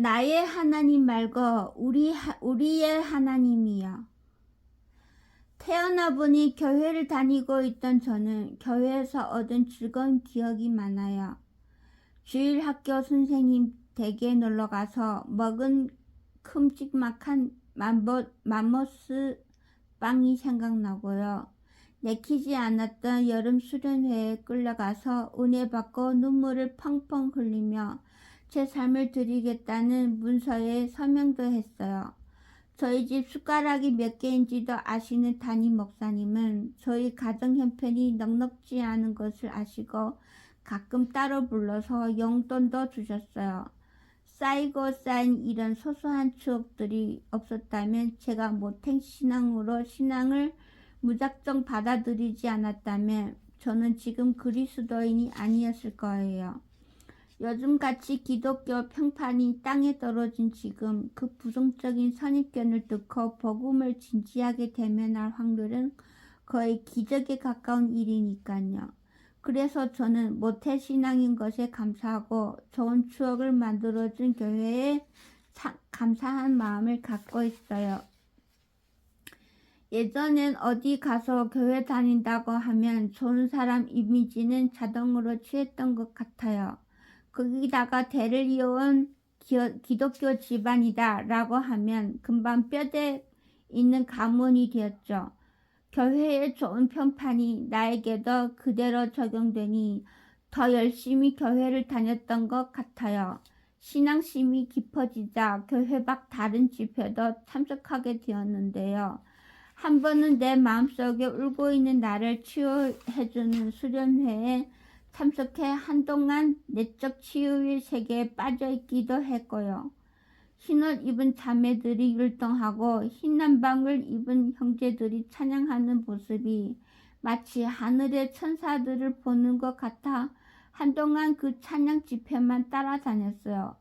나의 하나님 말고 우리 하- 우리의 하나님이여. 태어나 보니 교회를 다니고 있던 저는 교회에서 얻은 즐거운 기억이 많아요. 주일 학교 선생님 댁에 놀러 가서 먹은 큼직막한 맘보, 맘모스 빵이 생각나고요. 내키지 않았던 여름 수련회에 끌려가서 은혜 받고 눈물을 펑펑 흘리며 제 삶을 드리겠다는 문서에 서명도 했어요. 저희 집 숟가락이 몇 개인지도 아시는 담임 목사님은 저희 가정 형편이 넉넉지 않은 것을 아시고 가끔 따로 불러서 용돈도 주셨어요. 쌓이고 쌓인 이런 소소한 추억들이 없었다면 제가 모탱 신앙으로 신앙을 무작정 받아들이지 않았다면 저는 지금 그리스도인이 아니었을 거예요. 요즘같이 기독교 평판이 땅에 떨어진 지금 그 부정적인 선입견을 뚫고 복음을 진지하게 대면할 확률은 거의 기적에 가까운 일이니까요. 그래서 저는 모태신앙인 것에 감사하고 좋은 추억을 만들어준 교회에 참 감사한 마음을 갖고 있어요. 예전엔 어디 가서 교회 다닌다고 하면 좋은 사람 이미지는 자동으로 취했던 것 같아요. 거기다가 대를 이어온 기- 기독교 집안이다 라고 하면 금방 뼈대 있는 가문이 되었죠. 교회의 좋은 평판이 나에게도 그대로 적용되니 더 열심히 교회를 다녔던 것 같아요. 신앙심이 깊어지자 교회 밖 다른 집회도 참석하게 되었는데요. 한 번은 내 마음속에 울고 있는 나를 치유해주는 수련회에 참석해 한동안 내적 치유의 세계에 빠져 있기도 했고요. 흰옷 입은 자매들이 율동하고 흰 남방을 입은 형제들이 찬양하는 모습이 마치 하늘의 천사들을 보는 것 같아 한동안 그 찬양 집회만 따라다녔어요.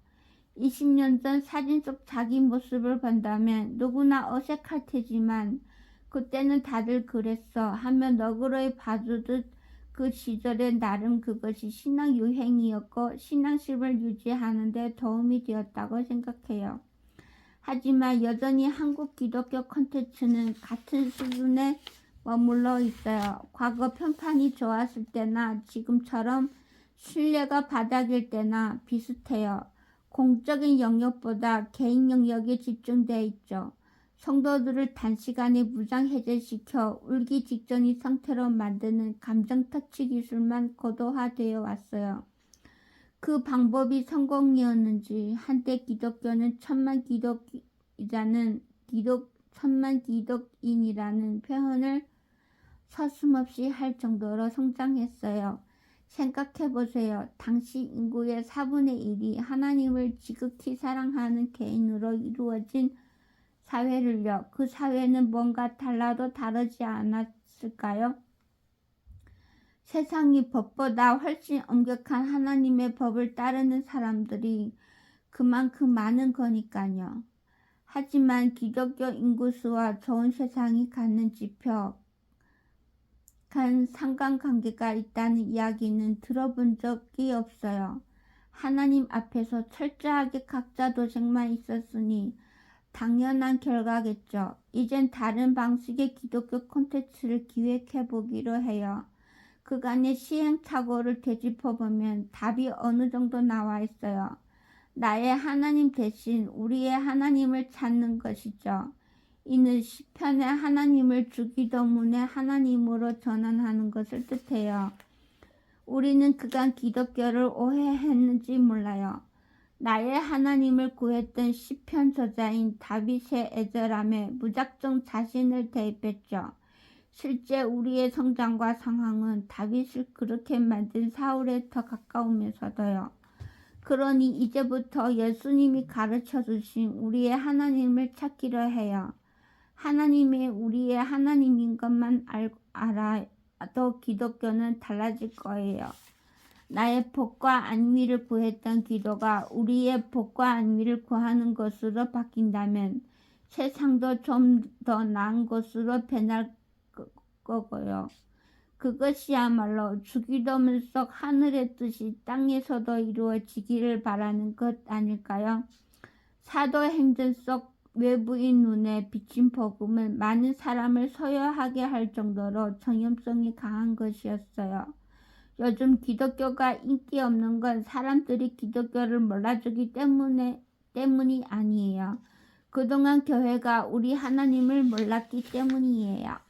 20년 전 사진 속 자기 모습을 본다면 누구나 어색할 테지만 그때는 다들 그랬어 하며 너그러이 봐주듯 그 시절에 나름 그것이 신앙 유행이었고 신앙심을 유지하는 데 도움이 되었다고 생각해요. 하지만 여전히 한국 기독교 콘텐츠는 같은 수준에 머물러 있어요. 과거 편판이 좋았을 때나 지금처럼 신뢰가 바닥일 때나 비슷해요. 공적인 영역보다 개인 영역에 집중돼 있죠. 성도들을 단시간에 무장해제시켜 울기 직전의 상태로 만드는 감정 터치 기술만 고도화되어 왔어요. 그 방법이 성공이었는지 한때 기독교는 천만 기독자는 기독 천만 기독인이라는 표현을 서슴없이 할 정도로 성장했어요. 생각해 보세요. 당시 인구의 4분의 1이 하나님을 지극히 사랑하는 개인으로 이루어진 사회를요. 그 사회는 뭔가 달라도 다르지 않았을까요? 세상이 법보다 훨씬 엄격한 하나님의 법을 따르는 사람들이 그만큼 많은 거니까요. 하지만 기독교 인구수와 좋은 세상이 갖는 지표, 간 상관관계가 있다는 이야기는 들어본 적이 없어요. 하나님 앞에서 철저하게 각자 도생만 있었으니 당연한 결과겠죠. 이젠 다른 방식의 기독교 콘텐츠를 기획해 보기로 해요. 그간의 시행착오를 되짚어보면 답이 어느 정도 나와 있어요. 나의 하나님 대신 우리의 하나님을 찾는 것이죠. 이는 시편의 하나님을 주기도문의 하나님으로 전환하는 것을 뜻해요. 우리는 그간 기독교를 오해했는지 몰라요. 나의 하나님을 구했던 시편 저자인 다윗의 애절함에 무작정 자신을 대입했죠. 실제 우리의 성장과 상황은 다윗을 그렇게 만든 사울에 더 가까우면서도요. 그러니 이제부터 예수님이 가르쳐 주신 우리의 하나님을 찾기로 해요. 하나님이 우리의 하나님인 것만 알, 알아도 기독교는 달라질 거예요. 나의 복과 안위를 구했던 기도가 우리의 복과 안위를 구하는 것으로 바뀐다면 세상도 좀 더 나은 것으로 변할 거고요. 그것이야말로 주기도문 속 하늘의 뜻이 땅에서도 이루어지기를 바라는 것 아닐까요? 사도행전 속 외부인 눈에 비친 복음은 많은 사람을 소유하게 할 정도로 전염성이 강한 것이었어요. 요즘 기독교가 인기 없는 건 사람들이 기독교를 몰라주기 때문에, 때문이 아니에요. 그동안 교회가 우리 하나님을 몰랐기 때문이에요.